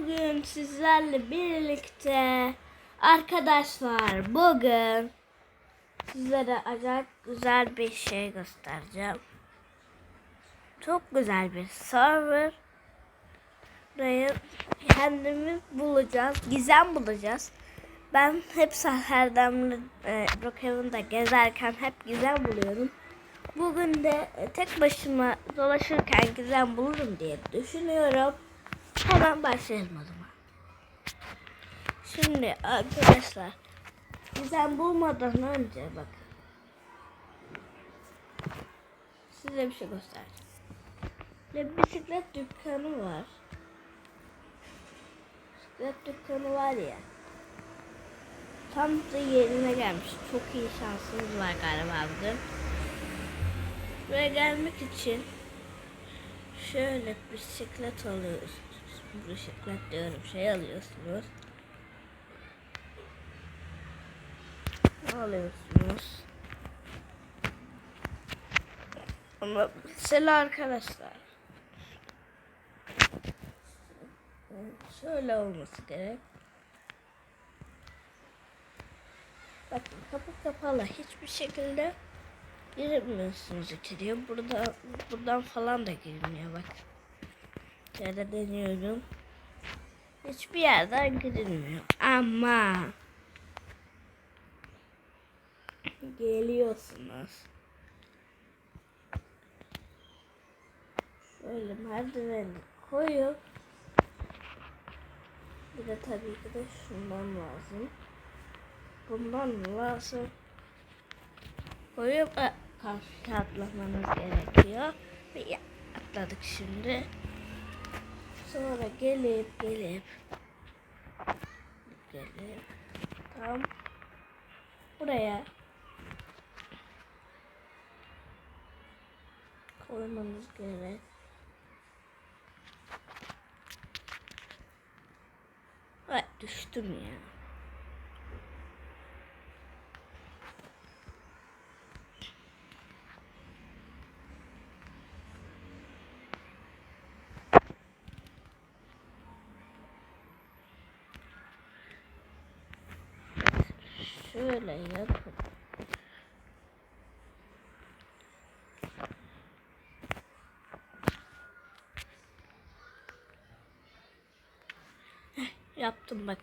Bugün sizlerle birlikte arkadaşlar bugün sizlere acayip güzel bir şey göstereceğim. Çok güzel bir server. Burayı kendimiz bulacağız. Gizem bulacağız. Ben hep Saherdem'le e, Brookhaven'da gezerken hep gizem buluyorum. Bugün de e, tek başıma dolaşırken gizem bulurum diye düşünüyorum. Hemen başlayalım o zaman. Şimdi arkadaşlar gizem bulmadan önce bakın. Size bir şey göstereceğim. Bir bisiklet dükkanı var. Bisiklet dükkanı var ya. Tam da yerine gelmiş. Çok iyi şansımız var galiba bugün. Buraya gelmek için şöyle bisiklet alıyorsunuz. Bisiklet diyorum şey alıyorsunuz. Alıyorsunuz? Ama mesela arkadaşlar şöyle olması gerek. Bakın kapı kapalı hiçbir şekilde giremiyorsunuz içeriye. Burada buradan falan da girilmiyor bak. Şöyle deniyorum. Hiçbir yerden girilmiyor. Ama geliyorsunuz. Böyle merdiveni koyup bir de tabii ki de şundan lazım. Bundan lazım. Koyup e, karşıya atlamanız gerekiyor. Ve atladık şimdi. Sonra gelip gelip gelip tam buraya koymanız gerek. Ay düştüm ya. Şöyle yapıp Heh, yaptım bak.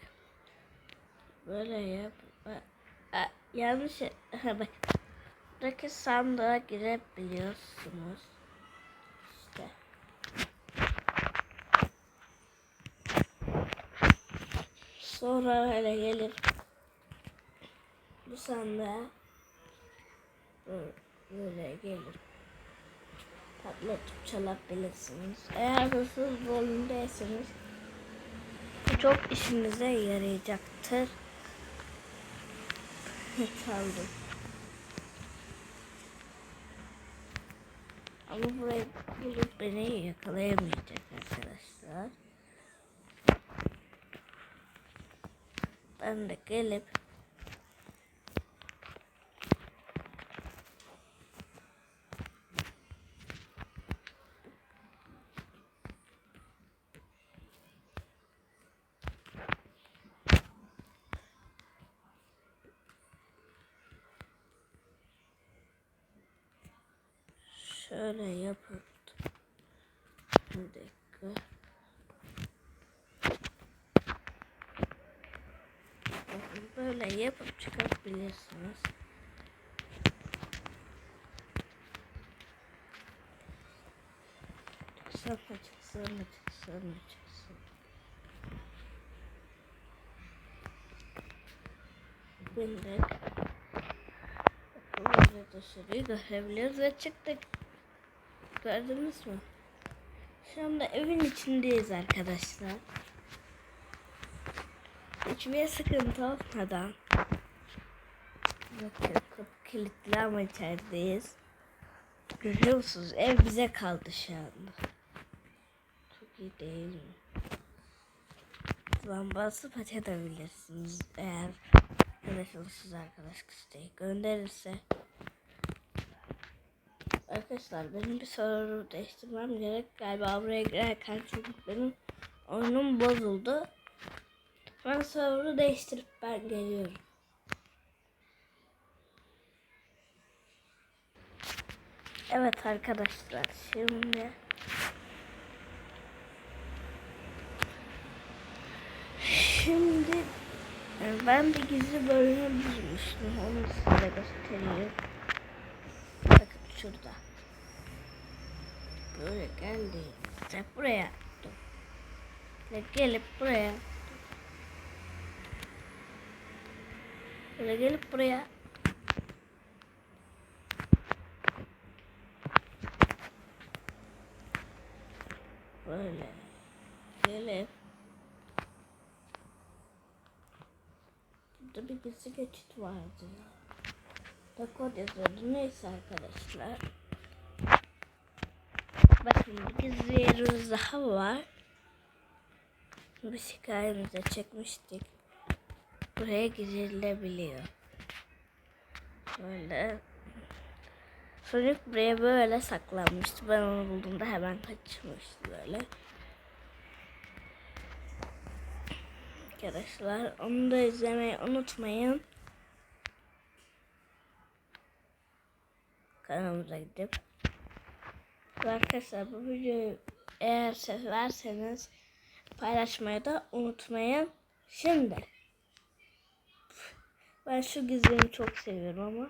Böyle yap. A, yanlış. Bak. Buradaki sandığa girebiliyorsunuz. İşte. Sonra öyle gelip bu sandığa böyle- gelip patlatıp çalabilirsiniz. Eğer hırsız rolündeyseniz çok işinize yarayacaktır. Çaldım. Ama burayı bulup beni yakalayamayacak arkadaşlar. Ben de gelip şöyle yapıp bir dakika. Bakın böyle yapıp çıksın mı çıksın mı çıksın. Bindik. Böyle dışarıyı görebiliyoruz ve çıktık. Gördünüz mü? Şu anda evin içindeyiz arkadaşlar. Hiçbir sıkıntı olmadan. Bakın kapı kilitli ama içerideyiz. Görüyor musunuz? Ev bize kaldı şu anda. Çok iyi değil mi? Lambası açabilirsiniz eğer arkadaşınız arkadaş isteği gönderirse. Arkadaşlar benim bir soru değiştirmem gerek. Galiba buraya girerken çünkü benim oyunum bozuldu. Ben server'ı değiştirip ben geliyorum. Evet arkadaşlar şimdi Şimdi ben bir gizli bölümü bulmuştum. Onu size göstereyim. Bakın şurada. Böyle geldi. İşte buraya. Dur. Ve gelip buraya. Böyle gelip buraya. Böyle. Gelip. Burada bir gizli geçit vardı. Da kod yazıyordu. Neyse arkadaşlar. Bakın bir yerimiz daha var. Bir hikayemize çekmiştik. Buraya girilebiliyor. Böyle. Sonic buraya böyle saklanmıştı. Ben onu bulduğumda hemen kaçmıştı böyle. Arkadaşlar onu da izlemeyi unutmayın. Kanalımıza gidip. Arkadaşlar bu videoyu eğer severseniz paylaşmayı da unutmayın. Şimdi ben şu gizlimi çok seviyorum ama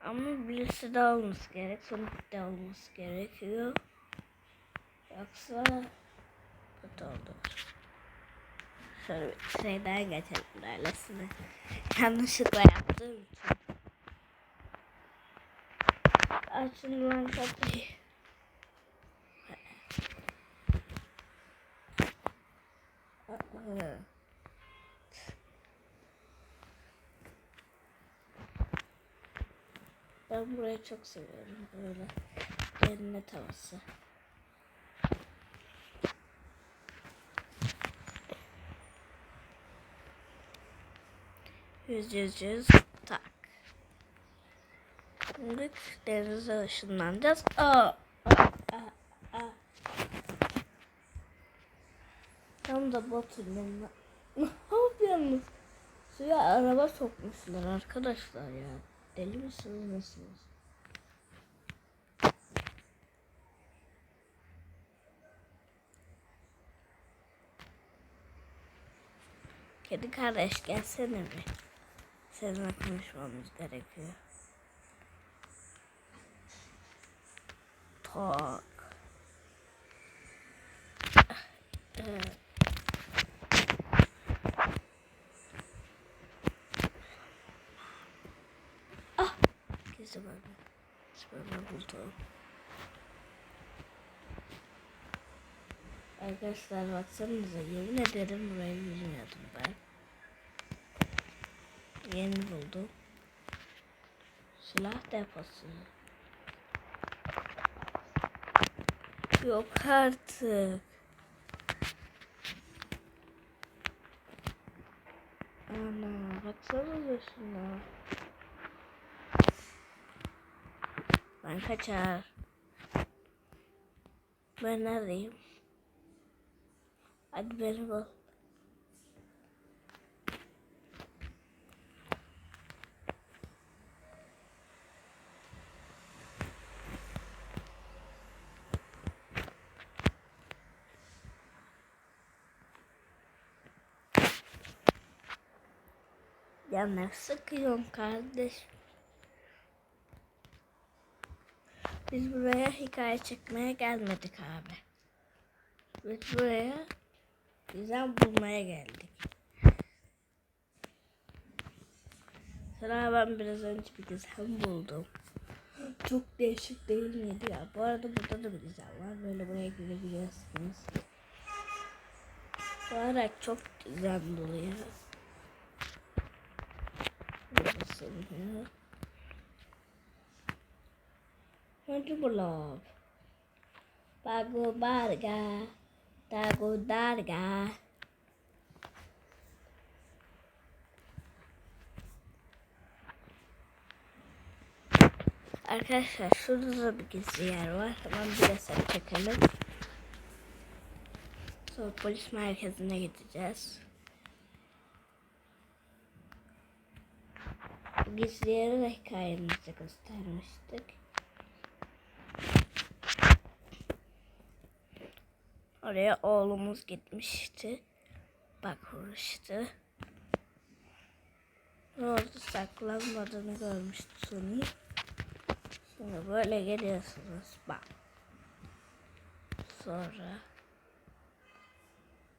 ama birisi de olması gerek. Sonic de olması gerekiyor. Yoksa kötü oldu. Şöyle bir şeyden geçelim böylesine. Yanlışlıkla yaptığım için. Açın lan kapıyı. Ben burayı çok seviyorum böyle cennet havası. Yüz yüz yüz. Şimdi denize ışınlanacağız. Aa, aa, aa, aa. Tam da batırdım. Ne yapıyorsunuz? Suya araba sokmuşlar arkadaşlar ya. Deli misiniz nesiniz? Kedi kardeş gelsene bir. Seninle konuşmamız gerekiyor. Tak. Evet. Ah! Bölme. Gizli bölme buldum. Arkadaşlar baksanıza yemin ederim burayı bilmiyordum ben. Yeni buldum. Silah deposu. Yok artık. Ana baksanıza şuna. Ben kaçar. Ben neredeyim? Hadi beni bul. Ya ne sıkıyorsun kardeş? Biz buraya hikaye çekmeye gelmedik abi. Biz buraya gizem bulmaya geldik. Sıra ben biraz önce bir gizem buldum. Çok değişik değil miydi ya? Bu arada burada da bir gizem var. Böyle buraya girebiliyorsunuz. Bu ara çok gizem dolu ya. Burası ya. Hadi bulab. Bago barga. Dago darga. Arkadaşlar şurada da bir gizli yer var. Hemen bir resim çekelim. Sonra polis merkezine gideceğiz. Gizli yere de hikayemizi göstermiştik. Oraya oğlumuz gitmişti. Bakmıştı. Orada saklanmadığını görmüştü Sony. Şimdi böyle geliyorsunuz. Bak. Sonra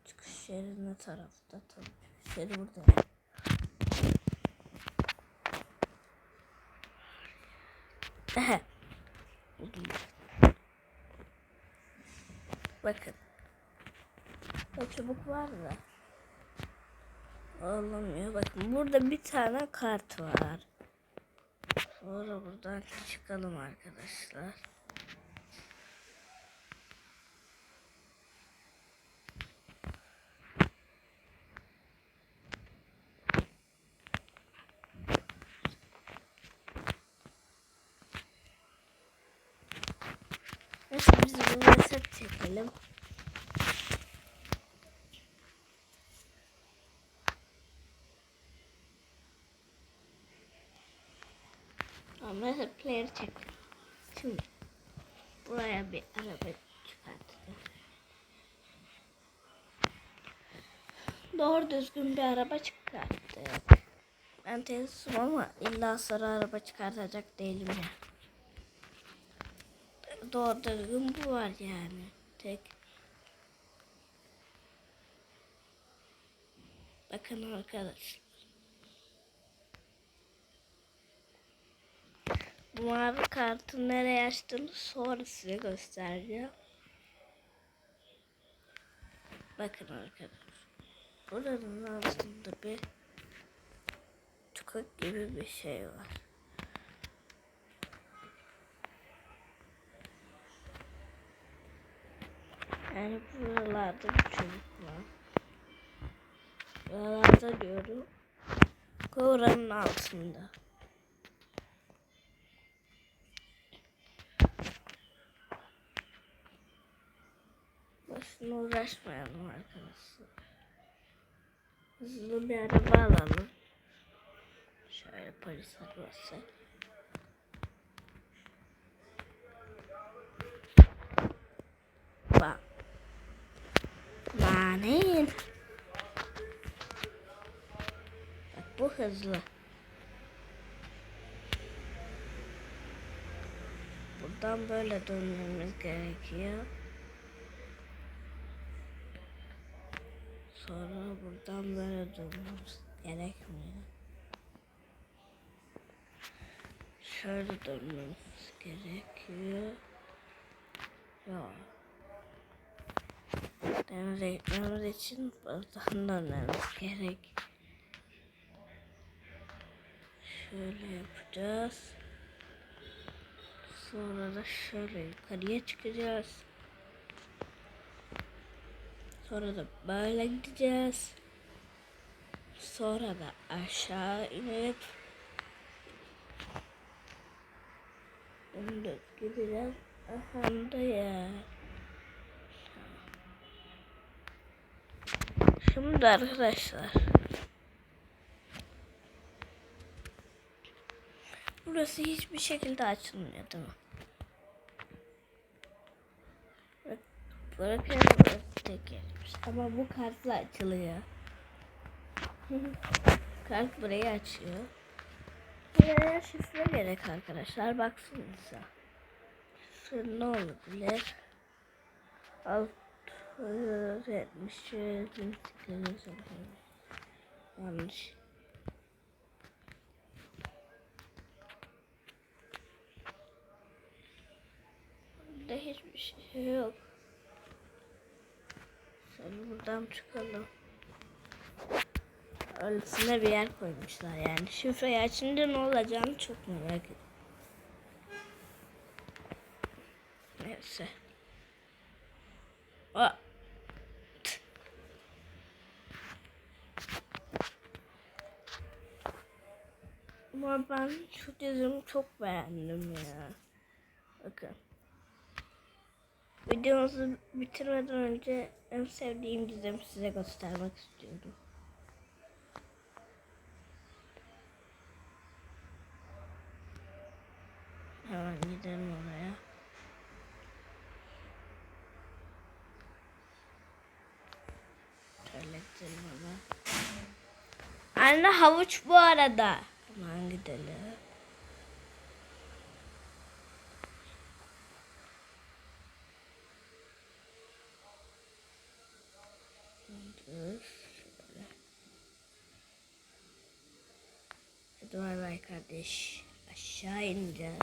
çıkış yeri ne tarafta? Tabii çıkış yeri burada. Ehe. Bu değil. Bakın. O çubuk var da. Olmuyor. Bakın burada bir tane kart var. Sonra buradan çıkalım arkadaşlar. Neyse biz bu Ama reset player çek. Şimdi buraya bir araba çıkartacağım. Doğru düzgün bir araba çıkarttık. Ben teslim ama illa sarı araba çıkartacak değilim ya. Doğru düzgün bu var yani. Tek. Bakın arkadaşlar. Bu mavi kartı nereye açtığını sonra size göstereceğim. Bakın arkadaşlar. Buranın altında bir tukak gibi bir şey var. Yani buralarda bir çocuk var. Buralarda diyorum. Kovanın altında. Boşuna uğraşmayalım arkadaşlar. Hızlı bir araba alalım. Şöyle polis arabası. Bak. Lanet. Bak bu hızlı. Buradan böyle dönmemiz gerekiyor. Sonra buradan böyle dönmemiz gerekmiyor. Şöyle dönmemiz gerekiyor. Yok. Denize gitmemiz için buradan dönmemiz gerek. Şöyle yapacağız. Sonra da şöyle yukarıya çıkacağız. Sonra da böyle gideceğiz. Sonra da aşağı inip Şimdi gideceğiz. Aha da ya. Şimdi arkadaşlar. Burası hiçbir şekilde açılmıyor değil mi? Bırakıyorum tek yermiş. Ama bu kartla açılıyor. Kart burayı açıyor. Buraya şifre gerek arkadaşlar. Baksanıza. Şifre ne olabilir? Alt 70 Yanlış. Burada hiçbir şey yok. Sonra buradan çıkalım. Öylesine bir yer koymuşlar yani. Şifreyi açınca ne olacağını çok merak ediyorum. Neyse. Aa. Tüh. Ama ben dizimi çok beğendim ya. Bakın. Videomuzu bitirmeden önce en sevdiğim gizemi size göstermek istiyorum. Hemen gidelim oraya. Şöyle gidelim. Anne havuç bu arada. Hemen gidelim. Dur. Şöyle. Hadi bay kardeş. Aşağı ineceğiz.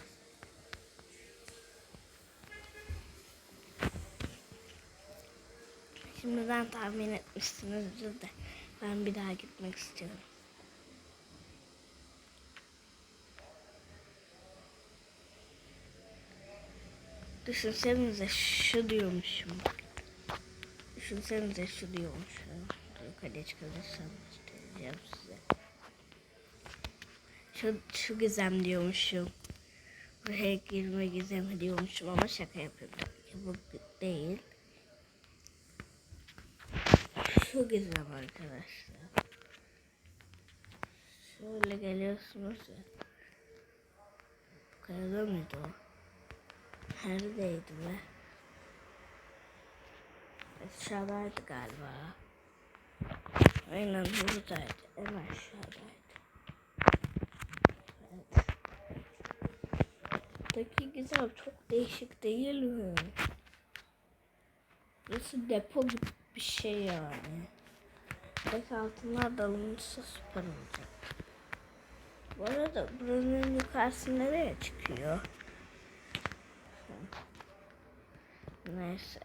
Şimdiden tahmin etmişsinizdir de ben bir daha gitmek istiyorum. Düşünsenize şu diyormuşum. Düşünsenize şu diyormuşum. Yukarıya çıkarırsam göstereceğim size. Şu, şu gizem diyormuşum. Buraya girme gizemi diyormuşum ama şaka yapıyorum. Bu değil. Şu gizem arkadaşlar. Şöyle geliyorsunuz ya. Bu kayada mıydı o? Neredeydi be? Aşağıdaydı galiba. Aynen buradaydı. En aşağıdaydı. Evet. Buradaki güzel çok değişik değil mi? Burası depo gibi bir şey yani. Belki altınlar da alınırsa süper olacak. Bu arada buranın yukarısı nereye çıkıyor? Neyse.